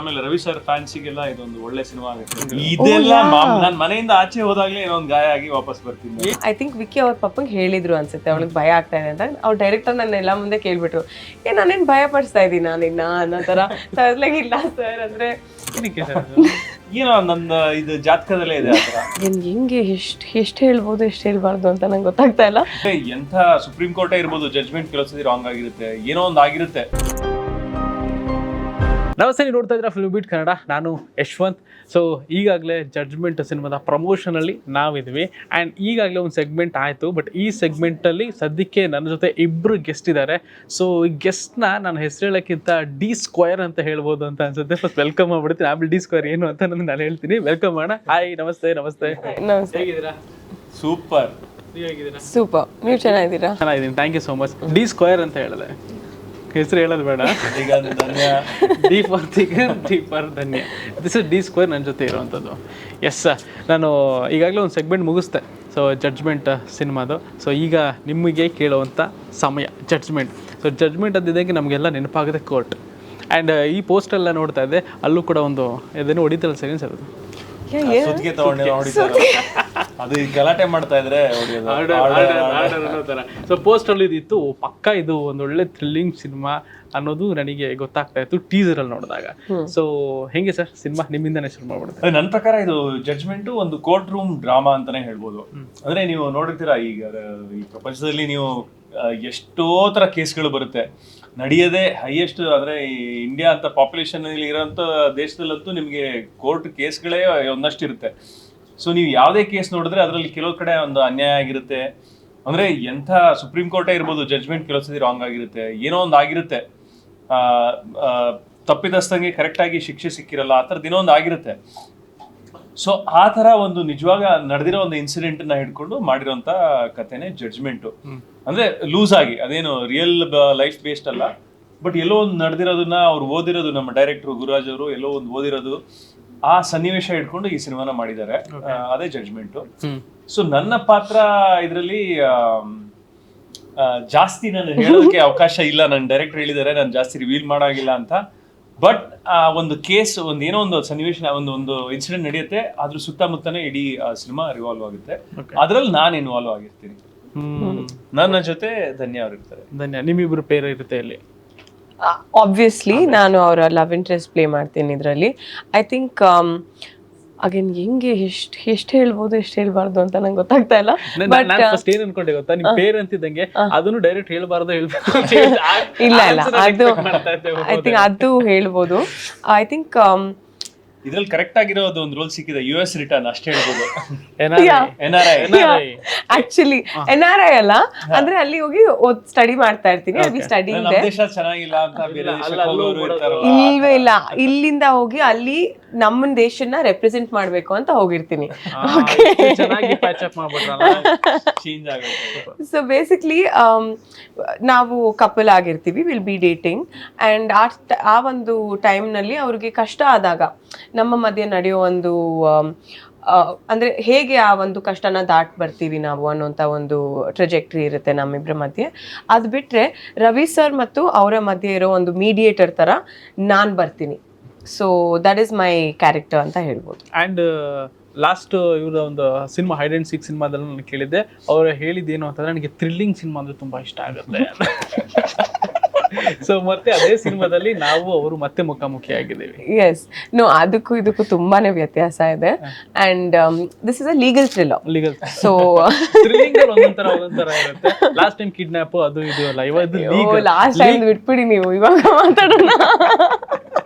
ಆಮೇಲೆ ರವಿ ಸರ್ ಫ್ಯಾನ್ಸಿಗೆಲ್ಲ ಇದೊಂದು ಒಳ್ಳೆ ಸಿನಿಮಾ ಆಗುತ್ತೆ. ಇದೆಲ್ಲ ನಾನು ಮನೆಯಿಂದ ಆಚೆ ಹೋದಾಗ್ಲೇ ಏನೊಂದು ಒಂದು ಗಾಯ ಆಗಿ ವಾಪಸ್ ಬರ್ತೀನಿ. ಐ ಥಿಂಕ್ ವಿಕ್ಕಿ ಅವ್ರ ಪಪ್ಪಂಗೆ ಹೇಳಿದ್ರು ಅನ್ಸುತ್ತೆ ಅವಳಿಗೆ ಭಯ ಆಗ್ತಾ ಇದೆ ಅಂತ. ಅವ್ರ ಡೈರೆಕ್ಟರ್ ನನ್ನ ಎಲ್ಲ ಮುಂದೆ ಕೇಳ್ಬಿಟ್ರು ಏ ನಾನೇನ್ ಭಯ ಪಡಿಸ್ತಾ ಇದ್ದೀನಿ ನಾನು ಇನ್ನ ಅನ್ನೋ ಥರ ಲೈಕ್ ಇಲ್ಲ ಸರ್ ಅಂದ್ರೆ ಏನೋ ನನ್ನ ಇದು ಜಾತಕದಲ್ಲೇ ಇದೆ ಹೆಂಗೆ ಎಷ್ಟು ಎಷ್ಟು ಹೇಳ್ಬೋದು ಎಷ್ಟು ಹೇಳ್ಬಾರ್ದು ಅಂತ ನಂಗೆ ಗೊತ್ತಾಗ್ತಾ ಇಲ್ಲ. ಎಂಥ ಸುಪ್ರೀಂ ಕೋರ್ಟೇ ಇರ್ಬೋದು ಜಜ್ಮೆಂಟ್ ಕೆಲಸದಿ ರಾಂಗ್ ಆಗಿರುತ್ತೆ ಏನೋ ಒಂದು ಆಗಿರುತ್ತೆ. ನಮಸ್ತೆ ನೀವು ನೋಡ್ತಾ ಇದ್ದೀರಾ ಫಿಲ್ಮ್ ಬೀಟ್ ಕನ್ನಡ ನಾನು ಯಶ್ವಂತ್. ಸೊ ಈಗಾಗಲೇ ಜಡ್ಜ್ಮೆಂಟ್ ಸಿನಿಮಾದ ಪ್ರಮೋಷನಲ್ಲಿ ನಾವಿದ್ವಿ. ಆ್ಯಂಡ್ ಈಗಾಗಲೇ ಒಂದು ಸೆಗ್ಮೆಂಟ್ ಆಯಿತು. ಬಟ್ ಈ ಸೆಗ್ಮೆಂಟಲ್ಲಿ ಸದ್ಯಕ್ಕೆ ನನ್ನ ಜೊತೆ ಇಬ್ಬರು ಗೆಸ್ಟ್ ಇದ್ದಾರೆ. ಸೊ ಈ ಗೆಸ್ಟ್ನ ನಾನು ಹೆಸರು ಹೇಳೋಕ್ಕಿಂತ ಡಿ ಸ್ಕ್ವೇರ್ ಅಂತ ಹೇಳ್ಬೋದು ಅಂತ ಅನ್ಸುತ್ತೆ. ಫಸ್ಟ್ ವೆಲ್ಕಮ್ ಮಾಡ್ಬಿಡ್ತೀನಿ ಆಮೇಲೆ ಡಿ ಸ್ಕ್ವೇರ್ ಏನು ಅಂತ ನನಗೆ ನಾನು ಹೇಳ್ತೀನಿ. ವೆಲ್ಕಮ್ ಮಾಡ ಹಾಯ್ ನಮಸ್ತೆ ನಮಸ್ತೆ. ಹೇಗಿದ್ದೀರಾ? ಸೂಪರ್ ಸೂಪರ್ ನೀವು ಚೆನ್ನಾಗಿದ್ದೀರಾ? ಚೆನ್ನಾಗಿದ್ದೀನಿ. Thank you so much D square ಅಂತ ಹೇಳಿದೆ. ಹೆಸರು ಹೇಳೋದು ಬೇಡ. D for ಥಿಗರ್ D for Dhanya. This is D square ನನ್ನ ಜೊತೆ ಇರುವಂಥದ್ದು. ಎಸ್ ಸರ್ ನಾನು ಈಗಾಗಲೇ ಒಂದು ಸೆಗ್ಮೆಂಟ್ ಮುಗಿಸ್ದೆ. ಸೊ ಜಡ್ಜ್ಮೆಂಟ್ ಸಿನಿಮಾದು. ಸೊ ಈಗ ನಿಮಗೆ ಕೇಳುವಂಥ ಸಮಯ ಜಡ್ಜ್ಮೆಂಟ್ ಸೊ ಜಡ್ಜ್ಮೆಂಟ್ ಅಂದಿದ್ದಂಗೆ ನಮಗೆಲ್ಲ ನೆನಪಾಗುತ್ತೆ ಕೋರ್ಟ್ ಆ್ಯಂಡ್ ಈ ಪೋಸ್ಟೆಲ್ಲ ನೋಡ್ತಾ ಇದ್ದೆ ಅಲ್ಲೂ ಕೂಡ ಒಂದು ಇದನ್ನು ಹೊಡಿತಲ್ಲ ತಗೊಂಡು ಹೊಡಿತಾರೆ ಅದು ಈ ಗಲಾಟೆ ಮಾಡ್ತಾ ಇದ್ರೆ ಸೊ ಪೋಸ್ಟ್ ಅಲ್ಲಿ ಇದಿತ್ತು ಪಕ್ಕ ಇದು ಒಂದು ಒಳ್ಳೆ ಥ್ರಿಲ್ಲಿಂಗ್ ಸಿನಿಮಾ ಅನ್ನೋದು ನನಗೆ ಗೊತ್ತಾಗ್ತಾ ಇತ್ತು ಟೀಸರ್ ಅಲ್ಲಿ ನೋಡಿದಾಗ. ಸೊ ಹೆಂಗೆ ಸರ್ ಸಿನಿಮಾ ನಿಮ್ಮಿಂದನೇ ಶುರು ಮಾಡ್ಬಿಡುತ್ತೆ. ಅದು ನನ್ನ ಪ್ರಕಾರ ಇದು ಜಡ್ಜ್ಮೆಂಟ್ ಒಂದು ಕೋರ್ಟ್ ರೂಮ್ ಡ್ರಾಮಾ ಅಂತಾನೆ ಹೇಳ್ಬೋದು. ಅಂದ್ರೆ ನೀವು ನೋಡಿರ್ತೀರಾ ಈಗ ಈ ಪ್ರಪಂಚದಲ್ಲಿ ನೀವು ಎಷ್ಟೋ ತರ ಕೇಸ್ಗಳು ಬರುತ್ತೆ. ನಡೆಯದೆ ಹೈಯೆಸ್ಟ್ ಅಂದ್ರೆ ಈ ಇಂಡಿಯಾ ಅಂತ ಪಾಪ್ಯುಲೇಷನ್ ಇರೋಂಥ ದೇಶದಲ್ಲಂತೂ ನಿಮಗೆ ಕೋರ್ಟ್ ಕೇಸ್ಗಳೇ ಒಂದಷ್ಟು ಇರುತ್ತೆ ಸೊ ನೀವು ಯಾವುದೇ ಕೇಸ್ ನೋಡಿದ್ರೆ ಅದರಲ್ಲಿ ಕೆಲವು ಕಡೆ ಒಂದು ಅನ್ಯಾಯ ಆಗಿರುತ್ತೆ. ಅಂದ್ರೆ ಎಂಥ ಸುಪ್ರೀಂ ಕೋರ್ಟೇ ಇರ್ಬೋದು ಜಡ್ಜ್ಮೆಂಟ್ ಕೆಲವು ಸತಿ ರಾಂಗ್ ಆಗಿರುತ್ತೆ. ಏನೋ ಒಂದು ಆಗಿರುತ್ತೆ. ತಪ್ಪಿದಸ್ತಂಗೆ ಕರೆಕ್ಟಾಗಿ ಶಿಕ್ಷೆ ಸಿಕ್ಕಿರಲ್ಲ ಆ ಥರದ್ದು ಏನೋ ಒಂದು ಆಗಿರುತ್ತೆ. ಸೊ ಆ ಥರ ಒಂದು ನಿಜವಾಗ ನಡೆದಿರೋ ಒಂದು ಇನ್ಸಿಡೆಂಟ್ನ ಹಿಡ್ಕೊಂಡು ಮಾಡಿರೋಂಥ ಕಥೆನೇ ಜಡ್ಜ್ಮೆಂಟು ಅಂದ್ರೆ ಲೂಸ್ ಆಗಿ ಅದೇನು ರಿಯಲ್ ಲೈಫ್ ಬೇಸ್ಡ್ ಅಲ್ಲ. ಬಟ್ ಎಲ್ಲೋ ಒಂದು ನಡೆದಿರೋದನ್ನ ಅವ್ರು ಓದಿರೋದು ನಮ್ಮ ಡೈರೆಕ್ಟರ್ ಗುರುರಾಜ್ ಅವರು ಎಲ್ಲೋ ಒಂದು ಓದಿರೋದು. ಆ ಸನ್ನಿವೇಶ ಇಟ್ಕೊಂಡು ಈ ಸಿನಿಮಾನ ಮಾಡಿದ್ದಾರೆ. ಅದೇ ಜಡ್ಜ್ಮೆಂಟು ಸೊ ನನ್ನ ಪಾತ್ರ ಇದರಲ್ಲಿ ಜಾಸ್ತಿ ನಾನು ಹೇಳೋದಕ್ಕೆ ಅವಕಾಶ ಇಲ್ಲ. ನನ್ನ ಡೈರೆಕ್ಟರ್ ಹೇಳಿದ್ದಾರೆ ನಾನು ಜಾಸ್ತಿ ರಿವೀಲ್ ಮಾಡೋಗಿಲ್ಲ ಅಂತ. ಬಟ್ ಆ ಒಂದು ಕೇಸ್ ಒಂದು ಏನೋ ಒಂದು ಸನ್ನಿವೇಶ ಒಂದು ಒಂದು ಇನ್ಸಿಡೆಂಟ್ ನಡೆಯುತ್ತೆ. ಅದ್ರ ಸುತ್ತಮುತ್ತನೇ ಇಡೀ ಸಿನಿಮಾ ರಿವಾಲ್ವ್ ಆಗುತ್ತೆ. ಅದರಲ್ಲಿ ನಾನು ಇನ್ವಾಲ್ವ್ ಆಗಿರ್ತೀನಿ. ನನ್ನ ಜೊತೆ ಧನ್ಯ ಅವ್ರು ಇರ್ತಾರೆ. ಧನ್ಯ. ನಿಮ್ಮಿಬ್ರು ಪೇರ್ ಇರುತ್ತೆ ಇಲ್ಲಿ ಆಬ್ವಿಯಸ್ಲಿ ನಾನು ಅವರ ಲವ್ ಇಂಟ್ರೆಸ್ಟ್ ಪ್ಲೇ ಮಾಡ್ತೀನಿ ಇದರಲ್ಲಿ. ಐ ಥಿಂಕ್ ಅಗೇನ್ ಹೆಂಗೆ ಎಷ್ಟು ಎಷ್ಟು ಹೇಳ್ಬೋದು ಎಷ್ಟು ಹೇಳ್ಬಾರ್ದು ಅಂತ ನಂಗೆ ಗೊತ್ತಾಗ್ತಾ ಇಲ್ಲ. ಬಟ್ ಫಸ್ಟ್ ಏನ್ ಅನ್ಕೊಂಡೆ ಗೊತ್ತಾ? ನಿಮ್ ಪೇರ್ ಅಂತಿದ್ದಂಗೆ ಅದನ್ನು ಡೈರೆಕ್ಟ್ ಹೇಳ್ಬಾರ್ದು ಇಲ್ಲ ಇಲ್ಲ ಅದು. ಐ ಥಿಂಕ್ ಅದು ಹೇಳ್ಬೋದು. ಐ ಥಿಂಕ್ ಇದ್ರಲ್ಲಿ ಕರೆಕ್ಟ್ ಆಗಿರೋದು ಒಂದು ರೋಲ್ ಸಿಕ್ಕಿದೆ ಯು ಎಸ್ ರಿಟರ್ನ್ ಅಷ್ಟೇ ಹೇಳ್ಬೋದು. NRI. N R I actually N R I ಅಲ್ಲ? ಅಂದ್ರೆ ಅಲ್ಲಿ ಹೋಗಿ ಓದ್ ಸ್ಟಡಿ ಮಾಡ್ತಾ ಇರ್ತೀನಿ ಅಲ್ಲಿ ಸ್ಟಡಿ ಇದೆ. ದೇಶ ಚೆನ್ನಾಗಿಲ್ಲ ಅಂತ ಬೇರೆ ದೇಶಕ್ಕೆ ಹೋಗೋರು ಇರ್ತಾರಲ್ಲ. ಇಲ್ವೇ ಇಲ್ಲ. ಇಲ್ಲಿಂದ ಹೋಗಿ ಅಲ್ಲಿ ನಮ್ಮ ದೇಶನ ರೆಪ್ರೆಸೆಂಟ್ ಮಾಡ್ಬೇಕು ಅಂತ ಹೋಗಿರ್ತೀನಿ. ಸೊ ಬೇಸಿಕ್ಲಿ ನಾವು ಕಪಲ್ ಆಗಿರ್ತೀವಿ ವಿಲ್ ಬಿ ಡೇಟಿಂಗ್ ಆ್ಯಂಡ್ ಆ ಆ ಒಂದು ಟೈಮ್ನಲ್ಲಿ ಅವ್ರಿಗೆ ಕಷ್ಟ ಆದಾಗ ನಮ್ಮ ಮಧ್ಯೆ ನಡೆಯೋ ಒಂದು ಅಂದರೆ ಅಂದ್ರೆ ಹೇಗೆ ಆ ಒಂದು ಕಷ್ಟನ ದಾಟ್ ಬರ್ತೀವಿ ನಾವು ಅನ್ನೋಂಥ ಒಂದು ಟ್ರೆಜೆಕ್ಟ್ರಿ ಇರುತ್ತೆ ನಮ್ಮಿಬ್ಬರ ಮಧ್ಯೆ. ಅದು ಬಿಟ್ಟರೆ ರವಿ ಸರ್ ಮತ್ತು ಅವರ ಮಧ್ಯೆ ಇರೋ ಒಂದು ಮೀಡಿಯೇಟರ್ ಥರ ನಾನು ಬರ್ತೀನಿ. So that is my character ಅಂತ ಹೇಳ್ಬೋದು. ಆ್ಯಂಡ್ ಲಾಸ್ಟ್ ಇವರ ಒಂದು ಸಿನಿಮಾ ಹೈಡ್ ಆ್ಯಂಡ್ ಸಿಕ್ ಸಿನಿಮಾದಲ್ಲಿ ನಾನು ಕೇಳಿದ್ದೆ. ಅವರು ಹೇಳಿದ್ದೇನು ಅಂತಂದ್ರೆ ನನಗೆ ಥ್ರಿಲ್ಲಿಂಗ್ ಸಿನಿಮಾ ಅಂದ್ರೆ ತುಂಬಾ ಇಷ್ಟ ಆಗುತ್ತೆ. ಸೊ ಮತ್ತೆ ಅದೇ ಸಿನಿಮಾದಲ್ಲಿ ನಾವು ಅವರು ಮತ್ತೆ ಮುಖಾಮುಖಿ ಆಗಿದ್ದೀವಿ. ಎಸ್ ನೋ ಅದಕ್ಕೂ ಇದಕ್ಕೂ ತುಂಬಾನೇ ವ್ಯತ್ಯಾಸ ಇದೆ. And this is a legal thriller legal so ಒಂದೊಂದರ ಒಂದೊಂದರ ಇರುತ್ತೆ. ಲಾಸ್ಟ್ ಟೈಮ್ ಕಿಡ್ನಾಪ್ ಅದು ಇದು ಅಲ್ಲ legal. ಲಾಸ್ಟ್ ಟೈಮ್ ಬಿಟ್ಬಿಡಿ ನೀವು. ಇವಾಗ ಮಾತಾಡೋಣ.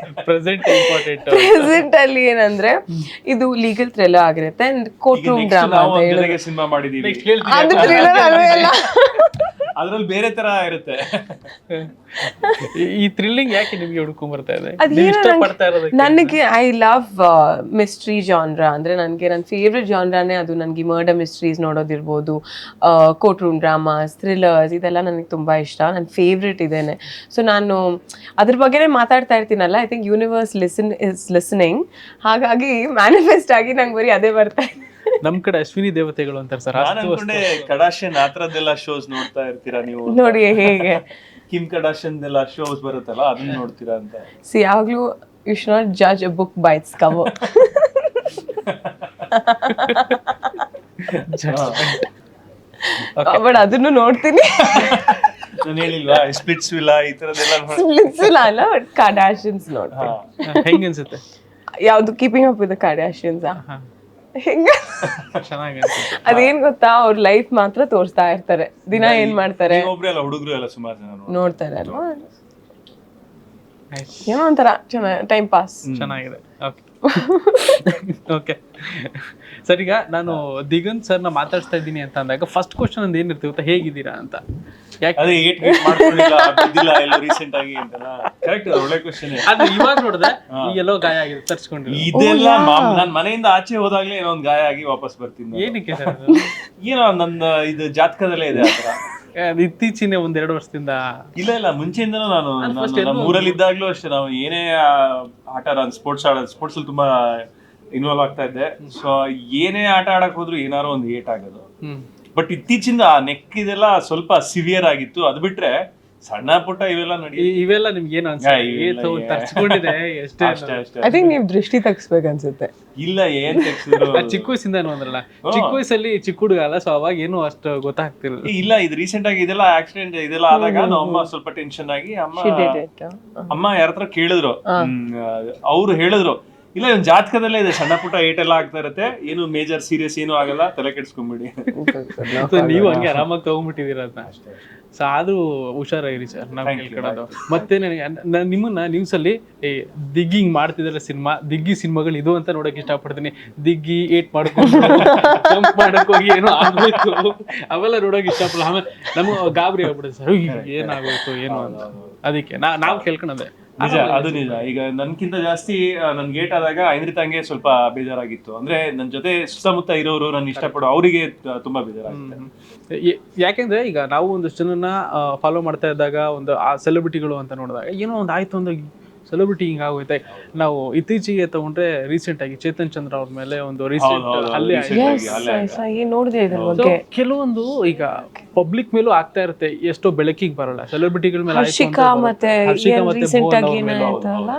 ಪ್ರೆಸೆಂಟ್ ಅಲ್ಲಿ ಏನಂದ್ರೆ ಇದು ಲೀಗಲ್ ಥ್ರಿಲ್ಲರ್ ಆಗಿರುತ್ತೆ. And court room drama cinema ಮಾಡಿದೀವಿ. ಅದು ಥ್ರಿಲ್ಲರ್ ಅಲ್ಲ. ಅದ್ರಲ್ಲಿ ಬೇರೆ ತರ ಇರುತ್ತೆ. ಈ ಥ್ರಿಲ್ಲಿಂಗ್ ಯಾಕೆ ನಿಮಗೆ ಹುಡ್ಕೊಂಡ್ ಬರ್ತಾ ಇದೆ ನನಗೆ ಐ ಲವ್ ಮಿಸ್ಟ್ರಿ ಜಾನ್ರಾ ಅಂದ್ರೆ ನನಗೆ ನನ್ನ ಫೇವ್ರೆಟ್ ಜಾನ್ರಾನೇ ಅದು ನನಗೆ ಮರ್ಡರ್ ಮಿಸ್ಟ್ರೀಸ್ ನೋಡೋದಿರ್ಬೋದು ಕೋರ್ಟ್ ರೂಮ್ ಡ್ರಾಮಾಸ್ ಥ್ರಿಲ್ಲರ್ಸ್ ಇದೆಲ್ಲ ನನಗೆ ತುಂಬಾ ಇಷ್ಟ. ನನ್ನ ಫೇವ್ರೆಟ್ ಇದೇನೆ. ಸೊ ನಾನು ಅದ್ರ ಬಗ್ಗೆನೇ ಮಾತಾಡ್ತಾ ಇರ್ತೀನಲ್ಲ I think universe listen is listening ಹಾಗಾಗಿ ಮ್ಯಾನಿಫೆಸ್ಟ್ ಆಗಿ ನಂಗೆ ಬರೀ ಅದೇ ಬರ್ತಾ ಇದೆ. ನಮ್ ಕಡೆ ಅಶ್ವಿನಿ ದೇವತೆಗಳು ಅಂತಾರೆ ಸರ್ ನಾನು ಅನ್ಕೊಂಡೆ ಕಡಾಶನ್ ಆ ಥರದ್ದೆಲ್ಲ ಶೋಸ್ ನೋಡ್ತಾ ಇರ್ತೀರಾ ನೀವು? ನೋಡಿ ಹೇಗೆ? ಕಿಮ್ ಕಡಾಶನ್ ಎಲ್ಲ ಶೋಸ್ ಬರುತ್ತಲ್ಲ ಅದನ್ನ ನೋಡ್ತೀರಾ ಅಂತ. ಸಿ ಯಾವಾಗ್ಲೂ you should not judge a book by its cover but ಅದನ್ನು ನೋಡ್ತೀನಿ. ನಾನು ಹೇಳಿಲ್ವಾ? ಸ್ಪ್ಲಿಟ್ಸ್ ವಿಲ್ಲ ಈ ತರದೆಲ್ಲ ನೋಡ್- Splitsvilla ಅಲ್ಲ ಬಟ್ ಕಾರ್ಡಾಶಿಯನ್ಸ್ ನೋಡ್ತೀನಿ ಹಾ. ಹೆಂಗ್ ಅನ್ಸುತ್ತೆ ಯಾವ್ದು ಕೀಪಿಂಗ್ ಅಪ್ ವಿತ್ ಕಾರ್ಡಾಶಿಯನ್ಸ್ ಹಾ. ಹೆಂಗ? ಚೆನ್ನಾಗಿ ಅನ್ಸುತ್ತೆ ಅದೇನ್ ಗೊತ್ತಾ ಅವ್ರ ಲೈಫ್ ಮಾತ್ರ ತೋರಿಸ್ತಾ ಇರ್ತಾರೆ. ದಿನ ಏನ್ ಮಾಡ್ತಾರೆ? ಒಬ್ರೇ ಅಲ್ಲ ಹುಡುಗರು ಎಲ್ಲ ಸುಮಾರು ಜನ ನೋಡ್ತಾರೆ. ನೋಡ್ತಾರೆ ಅಲ್ವಾ? Nice. ಏನೋ ಒಂಥರ ಚೆನ್ನಾಗಿ ಟೈಮ್ ಪಾಸ್ ಚೆನ್ನಾಗಿದೆ. ಓಕೆ ಓಕೆ ಸರ್ ಈಗ ನಾನು ದಿಗಂತ್ ಸರ್ನ ಮಾತಾಡ್ಸ್ತಾ ಇದ್ದೀನಿ ಅಂತ ಅಂದಾಗ ಫಸ್ಟ್ ಕ್ವಶನ್ ಒಂದು ಏನಿರ್ತೀವಿ ಗೊತ್ತಾ? ಹೇಗಿದ್ದೀರಾ ಅಂತ? ಅದೇ ಏಟ್ ಗೇಟ್ ಮಾಡ್ಕೊಂಡಿಲ್ಲ ಬಿದ್ದಿಲ್ಲ ಎಲ್ಲ ರೀಸೆಂಟ್ ಆಗಿ ಅಂತಲ್ಲ ಕರೆಕ್ಟ್ ಒಳ್ಳೆ ಕ್ವಶನ್ ಅದು ಇವಾಗ ನೋಡಿದ್ರೆ ಈ ಎಲ್ಲೋ ಗಾಯ ಆಗಿದೆ ತರ್ಸ್ಕೊಂಡಿಲ್ಲ ಇದೆಲ್ಲ ಮಾಮ್- ನಾನ್ ಮನೆಯಿಂದ ಆಚೆ ಹೋದಾಗ್ಲೇ ಏನೋ ಒಂದ್ ಗಾಯ ಆಗಿ ವಾಪಸ್ ಬರ್ತೀನಿ ನಾನು. ಏನಕ್ಕೆ ಸರ್ ಏನೋ ನನ್ನ ಇದು ಜಾತಕದಲ್ಲೇ ಇದೆ ಇತ್ತೀಚಿನ ಒಂದ್ ಎರಡು ವರ್ಷದಿಂದ. ಇಲ್ಲ ಇಲ್ಲ ಮುಂಚೆಯಿಂದನೂ ನಾನು ನಾನು ನಮ್ಮ ಊರಲ್ಲಿ ಇದ್ದಾಗ್ಲೂ ಅಷ್ಟೇ ನಾವು ಏನೇ ಆ, ಆಟ ನಾನು ಸ್ಪೋರ್ಟ್ಸ್ ಆಡ ಸ್ಪೋರ್ಟ್ಸ್ ಅಲ್ಲಿ ತುಂಬಾ ಇನ್ವಾಲ್ವ್ ಆಗ್ತಾ ಇದ್ದೆ. ಸೊ ಏನೇ ಆಟ ಆಡಕ್ ಹೋದ್ರು ಏನಾರೋ ಒಂದು ಏಟ್ ಆಗೋದು. ಬಟ್ ಇತ್ತೀಚಿಂದ ಆ ನೆಕ್ ಇದೆಲ್ಲ ಸ್ವಲ್ಪ ಸಿವಿಯರ್ ಆಗಿತ್ತು. ಅದು ಬಿಟ್ರೆ ಸಣ್ಣ ಪುಟ್ಟ ಇವೆಲ್ಲ ನಡಿ ಇವೆಲ್ಲ ನಿಮ್ಗೆ ಏನು ಅನ್ಸುತ್ತೆ? ಇವೆಲ್ಲ ಎಷ್ಟೇ ಅಷ್ಟೇ ಅಷ್ಟೇ ಐ ಥಿಂಕ್ ನೀವು ದೃಷ್ಟಿ ತೆಗಿಸ್ಬೇಕು ಅನ್ಸುತ್ತೆ. ಇಲ್ಲ ಏನ್ ತೆಗ್ಸಿದ್ರು? ಆ ಚಿಕ್ಕ ವಯಸ್ಸಿಂದ ಅಂದ್ರಲ್ಲ. ಚಿಕ್ಕ ವಯಸ್ಸಲ್ಲಿ ಚಿಕ್ಕ ಹುಡುಗ ಅಲ್ಲ ಸೊ ಅವಾಗ ಏನು ಅಷ್ಟು ಗೊತ್ತಾಗ್ತಿಲ್ಲ ಏ, ಇಲ್ಲ ಇದು ರೀಸೆಂಟ್ ಆಗಿ ಇದೆಲ್ಲ ಆಕ್ಸಿಡೆಂಟ್ ಇದೆಲ್ಲ ಆದಾಗ ನಮ್ಮ ಅಮ್ಮ ಸ್ವಲ್ಪ ಟೆನ್ಷನ್ ಆಗಿ ಅಮ್ಮ She did it. ಅಮ್ಮ ಯಾರ ಹತ್ರ ಕೇಳಿದ್ರು ಅವ್ರು ಹೇಳಿದ್ರು. ಇಲ್ಲ ಇವ್ನ್ ಜಾತಕದಲ್ಲೇ ಇದೆ. ಸಣ್ಣ ಪುಟ್ಟ ಏಟ್ ಎಲ್ಲ ಆಗ್ತಾ ಇರುತ್ತೆ. ಏನು ಮೇಜರ್ ಸೀರಿಯಸ್ ಏನು ಆಗಲ್ಲ. ತಲೆ ಕೆಡ್ಸ್ಕೊಂಬಿಡಿ. ನೀವು ಹಂಗೆ ಆರಾಮಾಗಿ ತಗೊಂಡ್ಬಿಟ್ಟಿದ್ದೀರ ಅದನ್ನ ಸೊ ಆದ್ರೂ ಹುಷಾರಾಗಿರಿ ಸರ್. ನಾವು ಹೇಳ್ಕೊಡೋದು ಮತ್ತೆ ನನಗೆ ನಾನು ನಿಮ್ಮನ್ನ ನ್ಯೂಸ್ ಅಲ್ಲಿ ದಿಗ್ಗಿಂಗ್ ದಿಗ್ಗಿ ಹಿಂಗ್ ಮಾಡ್ತಿದ್ದಾರೆ ಸಿನಿಮಾ ದಿಗ್ಗಿ ಸಿನಿಮಾಗಳು ಇದು ಅಂತ ನೋಡಕ್ ಇಷ್ಟಪಡ್ತೀನಿ. ದಿಗ್ಗಿ ಏಟ್ ಮಾಡ್ಕೊಂಡು ಜಂಪ್ ಮಾಡಕ್ ಹೋಗಿ ಏನೋ ಆಗ್ಬೇಕು. ಅವೆಲ್ಲ ನೋಡಕ್ ಇಷ್ಟಪಡಲ್ಲ. ಆಮೇಲೆ ನಮ್ಗೆ ಗಾಬರಿ ಆಗ್ಬಿಡುತ್ತೆ ಸರ್. ಏನಾಗೋಯ್ತು ಏನು ಅಂತ. ಅದಕ್ಕೆ ನಾ ನಾವು ಕೇಳ್ಕೊಳದೆ. ನಿಜ ಅದು ನಿಜ. ಈಗ ನನ್ಕಿಂತ ಜಾಸ್ತಿ ನನ್ ಗೇಟ್ ಆದಾಗ ಐಂದ್ರಿತಾಂಗೆ ಸ್ವಲ್ಪ ಬೇಜಾರಾಗಿತ್ತು. ಅಂದ್ರೆ ನನ್ ಜೊತೆ ಸುತ್ತಮುತ್ತ ಇರೋರು ನನ್ನ ಇಷ್ಟಪಡೋ ಅವರಿಗೆ ತುಂಬಾ ಬೇಜಾರಾಗುತ್ತೆ. ಯಾಕೆಂದ್ರೆ ಈಗ ನಾವು ಒಂದಷ್ಟು ಜನನ ಫಾಲೋ ಮಾಡ್ತಾ ಇದ್ದಾಗ ಒಂದು ಆ ಸೆಲೆಬ್ರಿಟಿಗಳು ಅಂತ ನೋಡಿದಾಗ ಏನೋ ಒಂದು ಆಯ್ತು ಅಂದ್ರೆ ಸೆಲೆಬ್ರಿಟಿ ಹಿಂಗ್ ಆಗೋಯ್ತೆ. ನಾವು ಇತ್ತೀಚೆಗೆ ತಗೊಂಡ್ರೆ ರೀಸೆಂಟ್ ಆಗಿ ಚೇತನ್ ಚಂದ್ರ ಅವ್ರ ಮೇಲೆ ಒಂದು ರೀಸೆಂಟ್ ನೋಡಿದೆ ಕೆಲವೊಂದು ಈಗ ಪಬ್ಲಿಕ್ ಮೇಲೂ ಆಗ್ತಾ ಇರುತ್ತೆ ಎಷ್ಟೋ ಬೆಳಕಿಗೆ ಬರಲ್ಲ. ಸೆಲೆಬ್ರಿಟಿಗಳ ಮೇಲೆ ಹರ್ಷಿಕಾ ಮತ್ತೆ?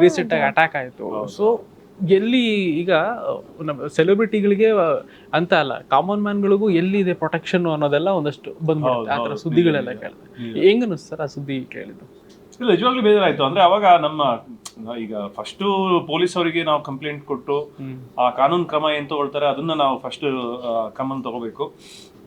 ರೀಸೆಂಟ್ ಆಗಿ ಅಟ್ಯಾಕ್ ಆಯ್ತು. ಸೊ ಎಲ್ಲಿ ಈಗ ನಮ್ಮ ಸೆಲೆಬ್ರಿಟಿಗಳಿಗೆ ಅಂತ ಅಲ್ಲ ಕಾಮನ್ ಮ್ಯಾನ್ಗಳಿಗೂ ಎಲ್ಲಿ ಇದೆ ಪ್ರೊಟೆಕ್ಷನ್ ಅನ್ನೋದೆಲ್ಲ ಒಂದಷ್ಟು ಬಂದ್ಬಿಡುತ್ತೆ. ಆ ಥರ ಸುದ್ದಿಗಳೆಲ್ಲ ಕೇಳಿದೆ ಹೆಂಗನ್ನಿಸ್ತಾರ ಆ ಸುದ್ದಿ ಕೇಳಿದ್ದು? ಇಲ್ಲ ನಿಜವಾಗ್ಲೂ ಬೇಜಾರಾಯ್ತು. ಅಂದ್ರೆ ಅವಾಗ ನಮ್ಮ ಈಗ ಫಸ್ಟ್ ಪೊಲೀಸ್ ಅವರಿಗೆ ನಾವು ಕಂಪ್ಲೇಂಟ್ ಕೊಟ್ಟು ಆ ಕಾನೂನು ಕ್ರಮ ಏನ್ ತಗೊಳ್ತಾರೆ ಅದನ್ನ ನಾವು ಫಸ್ಟ್ ಕ್ರಮ ತಗೋಬೇಕು.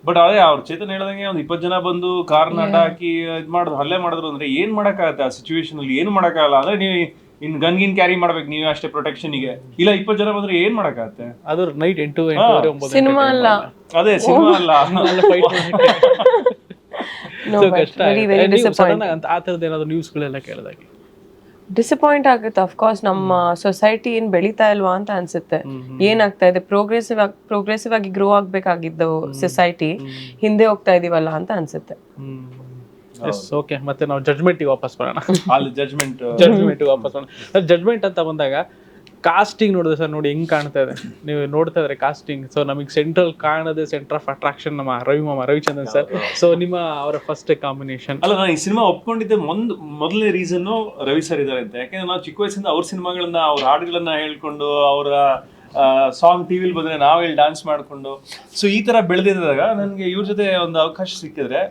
ಬಟ್ ಅದೇ ಅವ್ರ ಚೇತನ್ ಹೇಳ್ದಂಗೆ ಒಂದ್ ಇಪ್ಪತ್ತು ಜನ ಬಂದು ಕಾರ್ ಅಡ್ಡ ಹಾಕಿ ಇದ್ ಮಾಡಿದ್ರು ಹಲ್ಲೆ ಮಾಡಿದ್ರು ಅಂದ್ರೆ ಏನ್ ಮಾಡಕ್ಕಾಗತ್ತೆ ಆ ಸಿಚುವೇಶನ್ ಅಲ್ಲಿ? ಏನು ಮಾಡಕ್ಕಾಗಲ್ಲ? ಅಂದ್ರೆ ನೀವು ಇನ್ ಗನ್ ಗಿನ್ ಕ್ಯಾರಿ ಮಾಡ್ಬೇಕು ನೀವೇ ಅಷ್ಟೇ ಪ್ರೊಟೆಕ್ಷನ್ಗೆ. ಇಲ್ಲ ಇಪ್ಪತ್ತು ಜನ ಬಂದ್ರೆ ಏನ್ ಮಾಡಕ್ಕಾಗತ್ತೆ? ಅದು ನೈಟ್ ಎಂಟು ಅದೇ ಸಿನಿಮಾ ಅಲ್ಲ. but ಕಷ್ಟ. ಅಂತ ಆ ಥರದ ಏನಾದ್ರು ನ್ಯೂಸ್ಗಳೆಲ್ಲ ಕೇಳಿದಾಗ? ಡಿಸಪಾಯಿಂಟ್ ಆಗುತ್ತೆ ಅಫ್ಕೋರ್ಸ್ ನಮ್ಮ ಸೊಸೈಟಿ ಏನ್ ಬೆಳೀತಾ ಇಲ್ವಾ ಅಂತ ಅನ್ಸುತ್ತೆ. ಏನಾಗ್ತಾ ಇದೆ? ಪ್ರೋಗ್ರೆಸಿವ್ ಆಗಿ ಪ್ರೋಗ್ರೆಸಿವ್ ಆಗಿ ಗ್ರೋ ಆಗ್ಬೇಕಾಗಿದ್ದು ಸೊಸೈಟಿ ಹಿಂದೆ ಹೋಗ್ತಾ ಇದೀವಲ್ಲ ಅಂತ ಅನ್ಸುತ್ತೆ. ಓಕೆ ಮತ್ತೆ ನಾವು ಜಡ್ಜ್ಮೆಂಟಿಗೆ ವಾಪಸ್ ಬರೋಣ. ಜಡ್ಜ್ಮೆಂಟ್ ಜಜ್ಮೆಂಟ್ ಜಡ್ಜ್ಮೆಂಟ್ ವಾಪಸ್ ಬರೋಣ. ಜಡ್ಜ್ಮೆಂಟ್ ಅಂತ ಬಂದಾಗ ಕಾಸ್ಟಿಂಗ್ ನೋಡಿದೆ ಸರ್ ನೋಡಿ ಹೆಂಗ್ ಕಾಣ್ತಾ ಇದೆ. ನೀವು ನೋಡ್ತಾ ಇದ್ರೆ ಕಾಸ್ಟಿಂಗ್ ಸೊ ನಮಗೆ ಸೆಂಟ್ರಲ್ ಕಾಣದೆ ಸೆಂಟರ್ ಆಫ್ ಅಟ್ರಾಕ್ಷನ್ ನಮ್ಮ ರವಿ ಮಾಮ ರವಿಚಂದ್ರನ್ ಸರ್ ಸೊ ನಿಮ್ಮ ಅವರ ಫಸ್ಟ್ ಕಾಂಬಿನೇಷನ್ ಅಲ್ಲ ನಾನು ಈ ಸಿನಿಮಾ ಒಪ್ಕೊಂಡಿದ್ದೆ ಒಂದ್ ಮೊದಲನೇ ರೀಸನ್ ರವಿ ಸರ್ ಇದ್ದಾರೆ ಅಂತ. ಯಾಕಂದ್ರೆ ನಾವು ಚಿಕ್ಕ ವಯಸ್ಸಿಂದ ಅವ್ರ ಸಿನಿಮಾಗಳನ್ನ ಅವ್ರ ಹಾಡುಗಳನ್ನ ಹೇಳ್ಕೊಂಡು ಅವರ ಸಾಂಗ್ ಟಿವಿಲಿ ಬಂದ್ರೆ ನಾವೇ ಡ್ಯಾನ್ಸ್ ಮಾಡ್ಕೊಂಡು. ಸೊ ಈ ತರ ಬೆಳೆದಿದ್ದಾಗ ನನಗೆ ಇವ್ರ ಜೊತೆ ಒಂದು ಅವಕಾಶ ಸಿಕ್ಕಿದ್ರೆ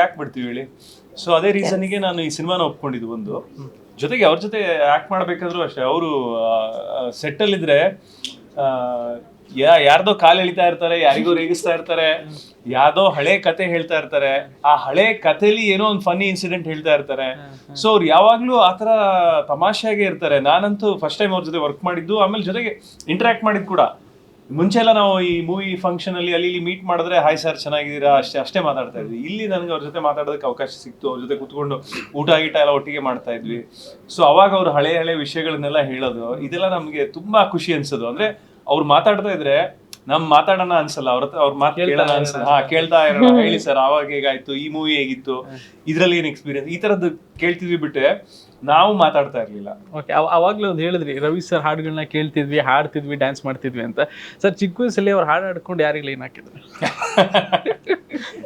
ಯಾಕೆ ಬಿಡ್ತೀವಿ ಹೇಳಿ? ಸೊ ಅದೇ ರೀಸನ್ಗೆ ನಾನು ಈ ಸಿನಿಮಾನ ಒಪ್ಕೊಂಡಿದ್ದು ಒಂದು. ಜೊತೆಗೆ ಅವ್ರ ಜೊತೆ ಆಕ್ಟ್ ಮಾಡ್ಬೇಕಾದ್ರೂ ಅಷ್ಟೇ ಅವರು ಸೆಟ್ಟಲ್ ಇದ್ರೆ ಯಾ ಯಾರ್ದೋ ಕಾಲ್ ಎಳಿತಾ ಇರ್ತಾರೆ ಯಾರಿಗೋ ರೇಗಿಸ್ತಾ ಇರ್ತಾರೆ ಯಾವ್ದೋ ಹಳೆ ಕತೆ ಹೇಳ್ತಾ ಇರ್ತಾರೆ ಆ ಹಳೆ ಕಥೆಲಿ ಏನೋ ಒಂದು ಫನ್ನಿ ಇನ್ಸಿಡೆಂಟ್ ಹೇಳ್ತಾ ಇರ್ತಾರೆ. ಸೊ ಅವ್ರು ಯಾವಾಗ್ಲೂ ಆತರ ತಮಾಷೆಯಾಗೆ ಇರ್ತಾರೆ. ನಾನಂತೂ ಫಸ್ಟ್ ಟೈಮ್ ಅವ್ರ ಜೊತೆ ವರ್ಕ್ ಮಾಡಿದ್ದು ಆಮೇಲೆ ಜೊತೆಗೆ ಇಂಟರಾಕ್ಟ್ ಮಾಡಿದ್ ಕೂಡ. ಮುಂಚೆ ಎಲ್ಲ ನಾವು ಈ ಮೂವಿ ಫಂಕ್ಷನ್ ಅಲ್ಲಿ ಅಲ್ಲಿ ಇಲ್ಲಿ ಮೀಟ್ ಮಾಡಿದ್ರೆ ಹಾಯ್ ಸರ್ ಚೆನ್ನಾಗಿದ್ದೀರಾ? ಅಷ್ಟೇ ಅಷ್ಟೇ ಮಾತಾಡ್ತಾ ಇದ್ವಿ. ಇಲ್ಲಿ ನನಗೆ ಅವ್ರ ಜೊತೆ ಮಾತಾಡೋದಕ್ಕೆ ಅವಕಾಶ ಸಿಕ್ತು. ಅವ್ರ ಜೊತೆ ಕುತ್ಕೊಂಡು ಊಟ ಗೀಟ ಎಲ್ಲ ಒಟ್ಟಿಗೆ ಮಾಡ್ತಾ ಇದ್ವಿ. ಸೊ ಅವಾಗ ಅವ್ರು ಹಳೆ ಹಳೆ ವಿಷಯಗಳನ್ನೆಲ್ಲ ಹೇಳೋದು ಇದೆಲ್ಲ ನಮಗೆ ತುಂಬಾ ಖುಷಿ ಅನ್ಸೋದು. ಅಂದ್ರೆ ಅವ್ರು ಮಾತಾಡ್ತಾ ಇದ್ರೆ ನಮ್ ಮಾತಾಡೋಣ ಅನ್ಸಲ್ಲ ಅವ್ರ ಹತ್ರ ಅವ್ರ ಮಾತು ಕೇಳೋಣ ಅನ್ಸಲ್ಲ. ಹಾ ಕೇಳ್ತಾ ಇರೋಣ. ಹೇಳಿ ಸರ್ ಅವಾಗ ಹೇಗಾಯ್ತು? ಈ ಮೂವಿ ಹೇಗಿತ್ತು? ಇದ್ರಲ್ಲಿ ಏನ್ ಎಕ್ಸ್ಪೀರಿಯನ್ಸ್ ಈ ತರದ್ದು ಕೇಳ್ತಿದ್ವಿ ಬಿಟ್ಟೆ. ನಾವು ಮಾತಾಡ್ತಾ ಇರ್ಲಿಲ್ಲ. ಓಕೆ ಅವಾಗಲೇ ಒಂದು ಹೇಳಿದ್ರಿ ರವಿ ಸರ್ ಹಾಡುಗಳನ್ನ ಕೇಳ್ತಿದ್ವಿ ಹಾಡ್ತಿದ್ವಿ ಡ್ಯಾನ್ಸ್ ಮಾಡ್ತಿದ್ವಿ ಅಂತ. ಸರ್ ಚಿಕ್ಕ ವಯಸ್ಸಲ್ಲಿ ಅವ್ರು ಹಾಡು ಹಾಡ್ಕೊಂಡು ಯಾರಿಗೆ ಲೈನ್ ಹಾಕಿದ್ರು.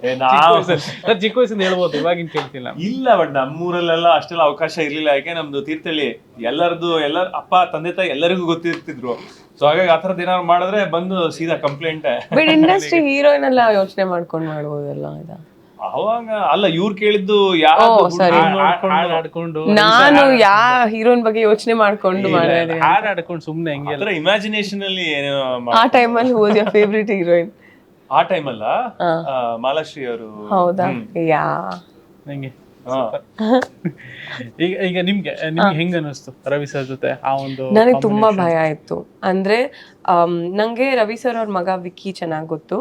ಏ, ನಾವು ಸರ್ ಚಿಕ್ಕ ವಯಸ್ಸಿಂದ ಹೇಳ್ಬೋದು ಇವಾಗಿನ ಕೇಳ್ತಿಲ್ಲ. ಇಲ್ಲ ಬಟ್ ನಮ್ಮೂರಲ್ಲೆಲ್ಲ ಅಷ್ಟೆಲ್ಲ ಅವಕಾಶ ಇರ್ಲಿಲ್ಲ. ಯಾಕೆ ನಮ್ದು ತೀರ್ಥಳ್ಳಿ ಎಲ್ಲರದು ಎಲ್ಲ ಅಪ್ಪ ತಂದೆ ತಾಯಿ ಎಲ್ಲರಿಗೂ ಗೊತ್ತಿರ್ತಿದ್ರು. ಸೊ ಹಾಗಾಗಿ ಆ ಥರದ್ದು ಏನಾದ್ರು ಮಾಡಿದ್ರೆ ಬಂದು ಸೀದಾ ಕಂಪ್ಲೇಂಟ್ ಇಂಡಸ್ಟ್ರಿ ಹೀರೋಯಿನ್ ಎಲ್ಲ ಯೋಚನೆ ಮಾಡ್ಕೊಂಡು ಮಾಡ್ಬೋದಲ್ಲ ಇದಾ. ಅವಾಗ ಅಲ್ಲ ಇವ್ರು ಕೇಳಿದ್ದು ಯಾರು ಓ, ಸರಿ. ಹಾಡು ನಾನು ಯಾ ಹೀರೋನ್ ಬಗ್ಗೆ ಯೋಚನೆ ಮಾಡ್ಕೊಂಡು ಮಾಡಿದೆ ಹಾಡು ಹಾಡ್ಕೊಂಡು ಸುಮ್ನೆ ಹೆಂಗೆ ಅದರ ಇಮ್ಯಾಜಿನೇಷನ್ ಅಲ್ಲಿ ಏನೇನೋ ಮಾ- ಆ ಟೈಮ್ ಅಲ್ಲಿ ಯೋರ್ ಫೇವರಿಟ್ ಹೀರೋಯಿನ್ ಆ ಟೈಮ್ ಅಲ್ಲ ಆ, ಮಾಲಾಶ್ರೀ ಅವರು. ಹೌದಾ? ಯಾ. ನಂಗೆ. ಹಾ. ಈಗ ಈಗ ನಿಮ್ಗೆ ನಿಮ್ಗೆ ಹೆಂಗ ಅನಿಸ್ತು ರವಿ ಸರ್ ಜೊತೆ ಆ ಒಂದು ನನಗೆ ತುಂಬಾ ಭಯ ಆಯ್ತು. ಅಂದ್ರೆ ಆಮ್, ನಂಗೆ ರವಿ ಸರ್ ಅವ್ರ ಮಗ ವಿಕ್ಕಿ ಚೆನ್ನಾಗಿ ಗೊತ್ತು.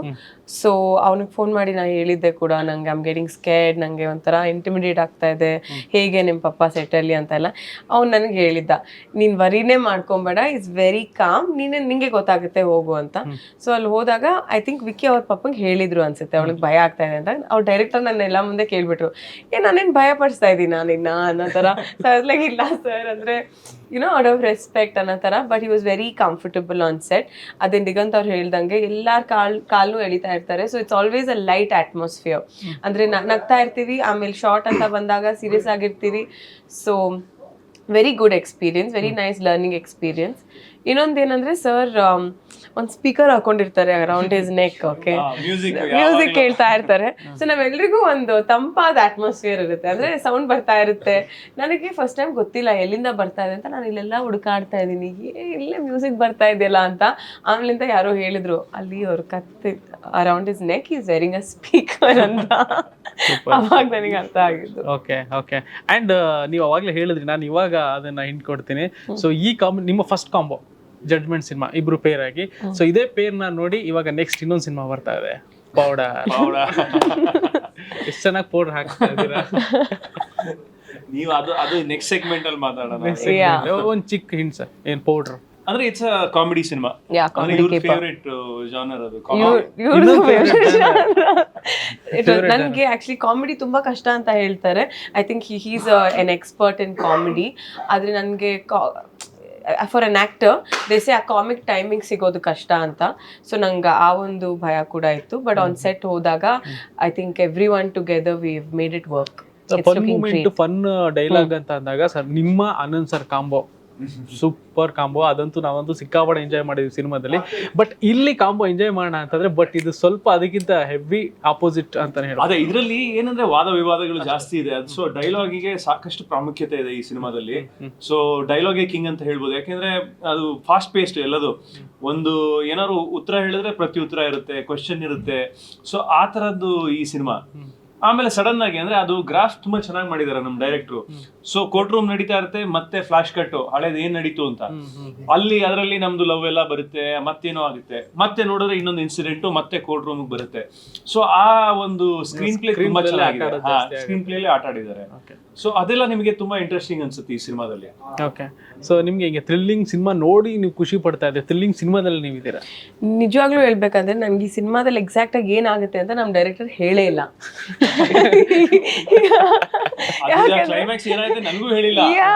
ಸೊ ಅವನಿಗೆ ಫೋನ್ ಮಾಡಿ ನಾನು ಹೇಳಿದ್ದೆ ಕೂಡ ನಂಗೆ ಐಮ್ ಗೆಟಿಂಗ್ ಸ್ಕೇಡ್ ನಂಗೆ ಒಂಥರ ಇಂಟಿಮಿಡೇಟ್ ಆಗ್ತಾ ಇದೆ. ಹೇಗೆ ನಿಮ್ಮ ಪಪ್ಪ ಸೆಟಲ್ಲಿ ಅಂತ ಎಲ್ಲ. ಅವ್ನು ನನಗೆ ಹೇಳಿದ್ದ ನೀನ್ ವರಿನೇ ಮಾಡ್ಕೊಂಬೇಡ ಇಸ್ ವೆರಿ ಕಾಮ್ ನೀನೇ ನಿಂಗೆ ಗೊತ್ತಾಗುತ್ತೆ ಹೋಗು ಅಂತ. ಸೊ ಅಲ್ಲಿ ಹೋದಾಗ ಐ ಥಿಂಕ್ ವಿಕ್ಕಿ ಅವ್ರ ಪಪ್ಪಂಗೆ ಹೇಳಿದ್ರು ಅನ್ಸುತ್ತೆ ಅವಳಿಗೆ ಭಯ ಆಗ್ತಾ ಇದೆ ಅಂತ. ಅವ್ರ ಡೈರೆಕ್ಟರ್ ನನ್ನ ಎಲ್ಲ ಮುಂದೆ ಕೇಳ್ಬಿಟ್ರು ಏ ನಾನೇನು ಭಯ ಪಡಿಸ್ತಾ ನಾನು ನಿನ್ನ? ಅನ್ನೋ ಥರ. ಲೈಕ್ ಇಲ್ಲ ಸರ್ ಅಂದ್ರೆ ಯುನೋ ಔಟ್ ಆಫ್ ರೆಸ್ಪೆಕ್ಟ್ ಅನ್ನೋ ಥರ but he was very comfortable on set ಅದೇ ದಿಗಂತ್ ಅವ್ರು ಹೇಳ್ದಂಗೆ ಎಲ್ಲಾರ ಕಾಲ್ ಕಾಲು ಎಳಿತಾ ಇರ್ತಾರೆ. So it's always a light atmosphere ಅಂದ್ರೆ ನಗ್ತಾ ಇರ್ತೀವಿ, ಆಮೇಲೆ ಶಾರ್ಟ್ ಅಂತ ಬಂದಾಗ ಸೀರಿಯಸ್ ಆಗಿರ್ತೀವಿ so very good experience very nice learning experience ಇನ್ನೊಂದು ಏನಂದ್ರೆ ಸರ್ ಒಂದು speaker ಹಾಕೊಂಡಿರ್ತಾರೆ around is neck okay music ಕೇಳ್ತಾ ಇರ್ತಾರೆ. ಸೊ ನಾವೆಲ್ರಿಗೂ ಒಂದು ತಂಪಾದ ಅಟ್ಮಾಸ್ಫಿಯರ್ ಇರುತ್ತೆ. ಅಂದ್ರೆ ಸೌಂಡ್ ಬರ್ತಾ ಇರುತ್ತೆ. ನನಗೆ ಫಸ್ಟ್ ಟೈಮ್ ಗೊತ್ತಿಲ್ಲ ಎಲ್ಲಿಂದ ಬರ್ತಾ ಇದೆ ಅಂತ. ನಾನು ಇಲ್ಲೆಲ್ಲ ಹುಡುಕಾಡ್ತಾ ಇದ್ದೀನಿ. ಏ ಇಲ್ಲೇ ಮ್ಯೂಸಿಕ್ ಬರ್ತಾ ಇದೆಯಲ್ಲ ಅಂತ. ಆಮೇಲಿಂದ ಯಾರೋ ಹೇಳಿದ್ರು ಅಲ್ಲಿ ಅವ್ರು ಕತ್ತಿ around is neck is wearing a speaker ಅಂತ. ಅವಾಗ ನನಗೆ ಅರ್ಥ ಆಗಿದ್ದು. ಓಕೆ ಓಕೆ ಅಂಡ್ ನೀವು ಅವಾಗಲೇ ಹೇಳಿದ್ರಿ ನಾನು ಇವಾಗ ಅದನ್ನ ಹಿಂಟ್ ಕೊಡ್ತೀನಿ. ಸೊ ಈ ಕಾಂಬ್ ನಿಮ್ಮ ಫಸ್ಟ್ ಕಾಂಬೋ ಜಡ್ಜ್ಮೆಂಟ್ ಸಿನಿಮಾ ಇಬ್ರು ಪೇರ್ ಆಗಿ. ಸೊ ಇದೇ ಪೇರ್ನ ನೋಡಿ ಇವಾಗ ನೆಕ್ಸ್ಟ್ ಇನ್ನೊಂದು ಸಿನಿಮಾ ಬರ್ತಾ ಇದೆ. ಪೌಡರ್? ಎಷ್ಟು ಚೆನ್ನಾಗಿ ಪೌಡರ್ ಹಾಕ್ತಾ ಇದ್ದೀರಾ? ನೀವು ಅದು ಅದು ನೆಕ್ಸ್ಟ್ ಸೆಗ್ಮೆಂಟ್ ಅಲ್ಲಿ ಮಾತಾಡೋಣ. ಒಂದು ಚಿಕ್ಕ ಹಿಂಟ್ ಸರ್ ಏನ್ ಪೌಡರ್ ಅಂದ್ರೆ it's a comedy cinema yeah ಇವ್ರ ಫೇವರೇಟ್ ಜಾನರ್ ಅದು comedy. ನನಗೆ ಆಕ್ಚುಲಿ ಕಾಮಿಡಿ ತುಂಬಾ ಕಷ್ಟ ಅಂತ ಹೇಳ್ತಾರೆ. I think he he's an expert in comedy ಆದ್ರೆ ನನಗೆ ಫಾರ್ ಅನ್ ಆಕ್ಟರ್ ದೇಸೆ ಆ ಕಾಮಿಕ್ ಟೈಮಿಂಗ್ ಸಿಗೋದು ಕಷ್ಟ ಅಂತ. ಸೊ ನಂಗೆ ಆ ಒಂದು ಭಯ ಕೂಡ ಇತ್ತು. ಬಟ್ ಆನ್ ಸೆಟ್ ಹೋದಾಗ I think everyone together we made it work fun moment fun dialogue ಅಂತ ಅಂದಾಗ ಸರ್ ನಿಮ್ಮ Anand sir combo. Super combo. ಅದಂತೂ ನಾವಂತೂ ಸಿಕ್ಕಾಪಟ್ಟೆ ಎಂಜಾಯ್ ಮಾಡಿದ್ವಿ ಸಿನಿಮಾದಲ್ಲಿ. ಬಟ್ ಇಲ್ಲಿ ಕಾಂಬೋ ಎಂಜಾಯ್ ಮಾಡೋಣ ಅಂತಂದ್ರೆ ಬಟ್ ಇದು ಸ್ವಲ್ಪ ಅದಕ್ಕಿಂತ ಹೆವಿ ಆಪೋಸಿಟ್ ಅಂತಾನೆ ಹೇಳಿ ಅದೇ ಇದರಲ್ಲಿ ಏನಂದ್ರೆ ವಾದ ವಿವಾದಗಳು ಜಾಸ್ತಿ ಇದೆ. ಅದು ಸೊ ಡೈಲಾಗಿಗೆ ಸಾಕಷ್ಟು ಪ್ರಾಮುಖ್ಯತೆ ಇದೆ ಈ ಸಿನಿಮಾದಲ್ಲಿ. ಸೊ ಡೈಲಾಗೆ ಕಿಂಗ್ ಅಂತ ಹೇಳ್ಬೋದು. ಯಾಕೆಂದ್ರೆ ಅದು ಫಾಸ್ಟ್ ಪೇಸ್ಟ್ ಎಲ್ಲದು. ಒಂದು ಏನಾದ್ರು ಉತ್ತರ ಹೇಳಿದ್ರೆ ಪ್ರತಿ ಉತ್ತರ ಇರುತ್ತೆ ಕ್ವಶನ್ ಇರುತ್ತೆ. ಸೊ ಆ ತರದ್ದು ಈ ಸಿನಿಮಾ. ಆಮೇಲೆ ಸಡನ್ ಆಗಿ ಅಂದ್ರೆ ಅದು ಗ್ರಾಫ್ ತುಂಬಾ ಚೆನ್ನಾಗಿ ಮಾಡಿದಾರೆ ನಮ್ ಡೈರೆಕ್ಟ್ರು ಸೊ ಕೋರ್ಟ್ ರೂಮ್ ನಡೀತಾ ಇರುತ್ತೆ ಮತ್ತೆ ಫ್ಲಾಶ್ ಕಟ್ ಹಳೇದು ಏನ್ ನಡೀತು ಅಂತ? ಅಲ್ಲಿ ಅದರಲ್ಲಿ ನಮ್ದು ಲವ್ ಎಲ್ಲ ಬರುತ್ತೆ ಮತ್ತೇನೋ ಆಗುತ್ತೆ. ಮತ್ತೆ ನೋಡಿದ್ರೆ ಇನ್ನೊಂದು ಇನ್ಸಿಡೆಂಟ್ ಮತ್ತೆ ಕೋರ್ಟ್ ರೂಮ್ ಬರುತ್ತೆ. ಸೊ ಆ ಒಂದು ಸ್ಕ್ರೀನ್ ಪ್ಲೇ ತುಂಬಾ ಅಲ್ಲಿ ಚೆನ್ನಾಗಿದೆ. ಸ್ಕ್ರೀನ್ ಪ್ಲೇ ಆಟ ಆಡಿದ್ದಾರೆ. ಸೊ ಅದೆಲ್ಲ ನಿಮಗೆ ತುಂಬಾ ಇಂಟ್ರೆಸ್ಟಿಂಗ್ ಅನ್ಸುತ್ತೆ ಈ ಸಿನಿಮಾದಲ್ಲಿ. ಓಕೆ ಸೊ ನಿಮ್ಗೆ ಹಿಂಗೆ ಥ್ರಿಲ್ಲಿಂಗ್ ಸಿನಿಮಾ ನೋಡಿ ನೀವು ಖುಷಿ ಪಡ್ತಾ ಇದ್ದೀರಿ? ಥ್ರಿಲ್ಲಿಂಗ್ ಸಿನಿಮಾದಲ್ಲಿ ನೀವು ಇದ್ದೀರಾ ನಿಜವಾಗ್ಲೂ ಹೇಳ್ಬೇಕಂದ್ರೆ ನಮ್ಗೆ ಈ ಸಿನಿಮಾದಲ್ಲಿ ಎಕ್ಸಾಕ್ಟ್ ಆಗಿ ಏನಾಗುತ್ತೆ ಅಂತ ನಮ್ ಡೈರೆಕ್ಟರ್ ಹೇಳೇ ಇಲ್ಲ. ಕ್ಲೈಮ್ಯಾಕ್ಸ್ ಏನಾಯ್ತು? ನನಗೂ ಹೇಳಿಲ್ಲ. ಯಾ.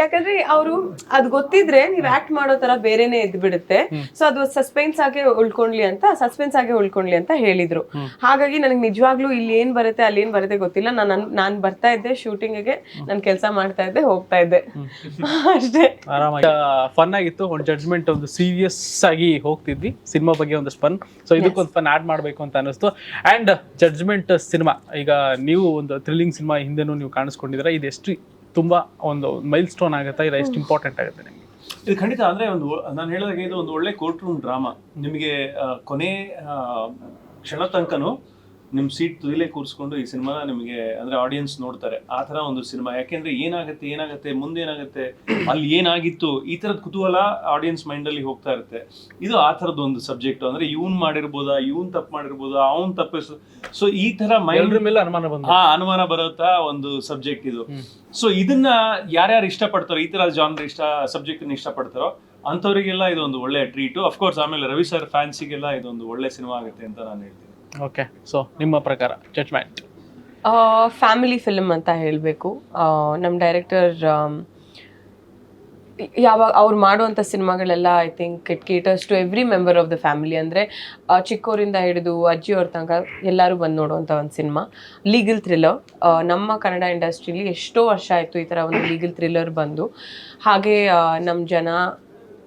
ಯಾಕಂದ್ರೆ ಅವರು ಅದ್ ಗೊತ್ತಿದ್ರೆ ನೀವ್ ಆಕ್ಟ್ ಮಾಡೋ ತರ ಬೇರೆನೆ ಎದ್ದು ಬಿಡುತ್ತೆ ಸೊ ಅದು ಸಸ್ಪೆನ್ಸ್ ಆಗಿ ಉಳ್ಕೊಂಡ್ಲಿ ಅಂತ ಸಸ್ಪೆನ್ಸ್ ಆಗಿ ಉಳ್ಕೊಂಡ್ಲಿ ಅಂತ ಹೇಳಿದ್ರು. ಹಾಗಾಗಿ ನನಗೆ ನಿಜವಾಗ್ಲೂ ಇಲ್ಲಿ ಏನ್ ಬರುತ್ತೆ ಅಲ್ಲಿ ಏನ್ ಬರುತ್ತೆ ಗೊತ್ತಿಲ್ಲ. ನಾನು ನಾನ್ ಬರ್ತಾ ಇದ್ದೆ ಶೂಟಿಂಗ್ಗೆ ನಾನು ಕೆಲಸ ಮಾಡ್ತಾ ಇದ್ದೆ ಹೋಗ್ತಾ ಇದ್ದೆ. ಅಷ್ಟೇ. ಫನ್ ಆಗಿತ್ತು ಒಂದು ಜಡ್ಜ್ಮೆಂಟ್ ಒಂದು ಸೀರಿಯಸ್ ಆಗಿ ಹೋಗ್ತಿದ್ವಿ. ಸಿನಿಮಾ ಬಗ್ಗೆ ಒಂದು ಫನ್ ಸೊ ಇದಕ್ಕೊಂದು ಫನ್ ಆಡ್ ಮಾಡಬೇಕು ಅಂತ ಅನಿಸ್ತು ಅಂಡ್ ಜಡ್ಜ್ಮೆಂಟ್ ಸಿನಿಮಾ. ಈಗ ನೀವು ಒಂದು ಥ್ರಿಲ್ಲಿಂಗ್ ಸಿನಿಮಾ ಹಿಂದೆನೂ ನೀವು ಕಾಣಿಸ್ಕೊಂಡಿದ್ದೀರಾ. ಇದು ಎಷ್ಟು ತುಂಬ ಒಂದು ಮೈಲ್ ಸ್ಟೋನ್ ಆಗುತ್ತೆ ಇಲ್ಲ ಎಷ್ಟು ಇಂಪಾರ್ಟೆಂಟ್ ಆಗುತ್ತೆ ನಿಮಗೆ. ಇದು ಖಂಡಿತ ಅಂದ್ರೆ ಒಂದು ನಾನು ಹೇಳಿದಾಗ ಇದು ಒಂದು ಒಳ್ಳೆ ಕೋರ್ಟ್ ರೂಮ್ ಡ್ರಾಮಾ ನಿಮಗೆ ಕೊನೆ ಕ್ಷಣ ತನಕನು ನಿಮ್ ಸೀಟ್ ತುದಿಲೇ ಕೂರಿಸ್ಕೊಂಡು ಈ ಸಿನಿಮಾ ನಿಮಗೆ ಅಂದ್ರೆ ಆಡಿಯನ್ಸ್ ನೋಡ್ತಾರೆ. ಆ ತರ ಒಂದು ಸಿನಿಮಾ. ಯಾಕೆಂದ್ರೆ ಏನಾಗುತ್ತೆ ಏನಾಗುತ್ತೆ ಮುಂದೆ ಏನಾಗುತ್ತೆ ಅಲ್ಲಿ ಏನಾಗಿತ್ತು ಈ ತರದ ಕುತೂಹಲ ಆಡಿಯನ್ಸ್ ಮೈಂಡ್ ಅಲ್ಲಿ ಹೋಗ್ತಾ ಇರುತ್ತೆ. ಇದು ಆ ತರದ ಒಂದು ಸಬ್ಜೆಕ್ಟ್ ಅಂದ್ರೆ ಇವನ್ ಮಾಡಿರ್ಬೋದಾ ಇವನ್ ತಪ್ಪು ಮಾಡಿರ್ಬೋದಾ ಅವನ್ ತಪ್ಪಿಸ್ ಸೊ ಈ ತರ ಮೈಂಡ್ ಮೇಲೆ ಅನುಮಾನ ಬಂದ. ಹಾ ಅನುಮಾನ ಬರುತ್ತಾ ಒಂದು ಸಬ್ಜೆಕ್ಟ್ ಇದು. ಸೊ ಇದನ್ನ ಯಾರ್ಯಾರು ಇಷ್ಟಪಡ್ತಾರೋ ಈ ತರ ಜಾನ್ರ್ ಇಷ್ಟ ಸಬ್ಜೆಕ್ಟ್ ಇಷ್ಟಪಡ್ತಾರೋ ಅಂಥವರಿಗೆಲ್ಲ ಇದು ಒಂದು ಒಳ್ಳೆ ಟ್ರೀಟು ಅಫ್ಕೋರ್ಸ್ ಆಮೇಲೆ ರವಿ ಸರ್ ಫ್ಯಾನ್ಸಿಗೆಲ್ಲ ಇದೊಂದು ಒಳ್ಳೆ ಸಿನಿಮಾ ಆಗುತ್ತೆ ಅಂತ ನಾನು ಹೇಳ್ತೀನಿ. ಓಕೆ ಸೊ ನಿಮ್ಮ ಪ್ರಕಾರ ಜಡ್ಜ್ಮೆಂಟ್ ಫ್ಯಾಮಿಲಿ ಫಿಲ್ಮ್ ಅಂತ ಹೇಳಬೇಕು. ನಮ್ಮ ಡೈರೆಕ್ಟರ್ ಯಾವಾಗ ಅವ್ರು ಮಾಡುವಂಥ ಸಿನಿಮಾಗಳೆಲ್ಲ I think it caters to every member of the family ಅಂದರೆ ಚಿಕ್ಕವರಿಂದ ಹಿಡಿದು ಅಜ್ಜಿಯವ್ರ ತನಕ ಎಲ್ಲರೂ ಬಂದು ನೋಡುವಂಥ ಒಂದು ಸಿನಿಮಾ ಲೀಗಲ್ ಥ್ರಿಲ್ಲರ್ ನಮ್ಮ ಕನ್ನಡ ಇಂಡಸ್ಟ್ರೀಲಿ ಎಷ್ಟೋ ವರ್ಷ ಆಯಿತು ಈ ಥರ ಒಂದು ಲೀಗಲ್ ಥ್ರಿಲ್ಲರ್ ಬಂದು. ಹಾಗೆ ನಮ್ಮ ಜನ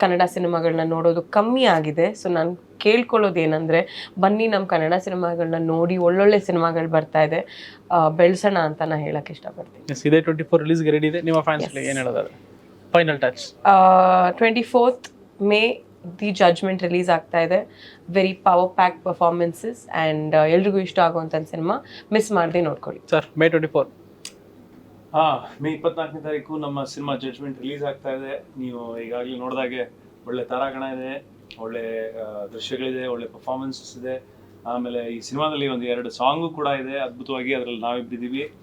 ಕನ್ನಡ ಸಿನಿಮಾಗಳನ್ನ ನೋಡೋದು ಕಮ್ಮಿ ಆಗಿದೆ. ಸೊ ನಾನು ಕೇಳ್ಕೊಳ್ಳೋದು ಏನಂದರೆ ಬನ್ನಿ ನಮ್ಮ ಕನ್ನಡ ಸಿನಿಮಾಗಳನ್ನ ನೋಡಿ ಒಳ್ಳೊಳ್ಳೆ ಸಿನಿಮಾಗಳು ಬರ್ತಾ ಇದೆ. ಬೆಳೆಸೋಣ ಅಂತ ನಾನು ಹೇಳಕ್ಕೆ ಇಷ್ಟಪಡ್ತೀನಿ. ಇದೇ ಟ್ವೆಂಟಿ ಫೋರ್ ರಿಲೀಸ್ಗೆ ರೆಡಿ ಇದೆ. ನಿಮ್ಮ ಫ್ಯಾನ್ಸ್ ಏನು ಹೇಳೋದಾದ್ರೆ? Final touch twenty fourth May the judgement release ಆಗ್ತಾ ಇದೆ. Very power pack performances and ಎಲ್ರಿಗೂ ಇಷ್ಟ ಆಗುವಂಥ ಸಿನಿಮಾ. ಮಿಸ್ ಮಾಡದೆ ನೋಡ್ಕೊಳ್ಳಿ. ಸರ್ ಮೇ ಟ್ವೆಂಟಿ ಫೋರ್ ಹಾಂ ಮೇ ಇಪ್ಪತ್ನಾಲ್ಕನೇ ತಾರೀಕು ನಮ್ಮ ಸಿನಿಮಾ ಜಡ್ಜ್ಮೆಂಟ್ ರಿಲೀಸ್ ಆಗ್ತಾ ಇದೆ. ನೀವು ಈಗಾಗಲೇ ನೋಡಿದಾಗೆ ಒಳ್ಳೆ ತಾರಾಗಣ ಇದೆ. ಒಳ್ಳೆ ದೃಶ್ಯಗಳಿದೆ ಒಳ್ಳೆ ಪರ್ಫಾರ್ಮೆನ್ಸಸ್ ಇದೆ. ಆಮೇಲೆ ಈ ಸಿನಿಮಾದಲ್ಲಿ ಒಂದು ಎರಡು ಸಾಂಗು ಕೂಡ ಇದೆ. ಅದ್ಭುತವಾಗಿ ಅದರಲ್ಲಿ ನಾವಿಬ್ಬರಿದ್ದೀವಿ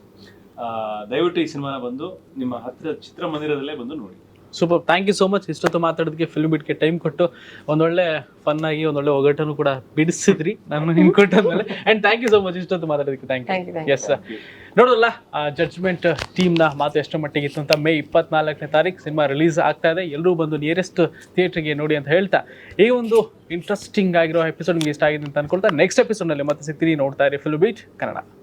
ಆ, ದಯವಿಟ್ಟು ಈ ಸಿನಿಮಾನ ಬಂದು ನಿಮ್ಮ ಹತ್ತಿರ ಚಿತ್ರಮಂದಿರದಲ್ಲೇ ಬಂದು ನೋಡಿ. Super thank you so much ಇಷ್ಟೊತ್ತು ಮಾತಾಡೋದಕ್ಕೆ ಫಿಲ್ಮ್ ಬಿಟ್ಗೆ ಟೈಮ್ ಕೊಟ್ಟು ಒಂದೊಳ್ಳೆ ಫನ್ ಆಗಿ ಒಂದೊಳ್ಳೆ ಒಗಟನ್ನು ಕೂಡ ಬಿಡಿಸಿದ್ರಿ ನಾನು ನಿಮ್ಗೆ ಕೊಟ್ಟಾದ್ಮೇಲೆ and thank you so much ಇಷ್ಟೊತ್ತು ಮಾತಾಡೋದಕ್ಕೆ ಥ್ಯಾಂಕ್ ಯು. ಎಸ್ ನೋಡೋಲ್ಲ ಜಡ್ಜ್ಮೆಂಟ್ ಟೀಮ್ನ ಮಾತು ಎಷ್ಟು ಮಟ್ಟಿಗೆ ಇತ್ತು ಅಂತ ಮೇ ಇಪ್ಪತ್ನಾಲ್ಕನೇ ತಾರೀಕು ಸಿನಿಮಾ ರಿಲೀಸ್ ಆಗ್ತಾ ಇದೆ. ಎಲ್ಲರೂ ಬಂದು ನಿಯರೆಸ್ಟ್ ಥಿಯೇಟ್ರಿಗೆ ನೋಡಿ ಅಂತ ಹೇಳ್ತಾ ಈ ಒಂದು ಇಂಟ್ರೆಸ್ಟಿಂಗ್ ಆಗಿರೋ ಎಪಿಸೋಡ್ ನಿಮ್ಗೆ ಇಷ್ಟ ಆಗಿದೆ ಅಂತ ಅನ್ಕೊಳ್ತಾ ನೆಕ್ಸ್ಟ್ ಎಪಿಸೋಡ್ನಲ್ಲಿ ಮತ್ತೆ ಸಿಗ್ತೀನಿ. ನೋಡ್ತಾ ಇರಿ ಫಿಲ್ಮ್ ಬೀಟ್ ಕನ್ನಡ